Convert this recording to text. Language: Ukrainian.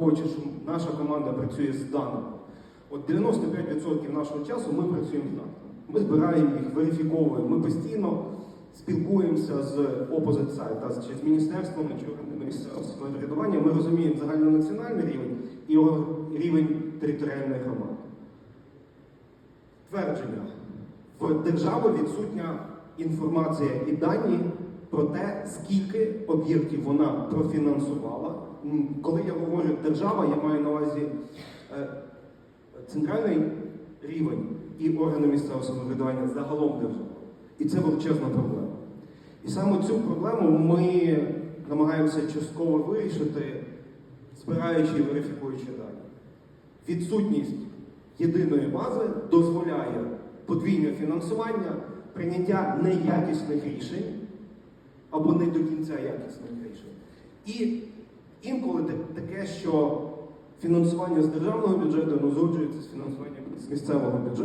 Хоче, що наша команда працює з даними. От 95% нашого часу ми працюємо з даними. Ми збираємо їх, верифіковуємо. Ми постійно спілкуємося з opposite side, чи з міністерством, чи місцевого самоврядування. Ми розуміємо загальнонаціональний рівень і рівень територіальної громади. Твердження. В держави відсутня інформація і дані про те, скільки об'єктів вона профінансувала. Коли я говорю держава, я маю на увазі е, центральний рівень і органи місцевого самоврядування загалом держави. І це величезна проблема. І саме цю проблему ми намагаємося частково вирішити, збираючи і верифікуючи дані. Відсутність єдиної бази дозволяє подвійне фінансування, прийняття неякісних рішень або не до кінця якісних рішень. І інколи таке, що фінансування з державного бюджету розгоджується з фінансуванням з місцевого бюджету.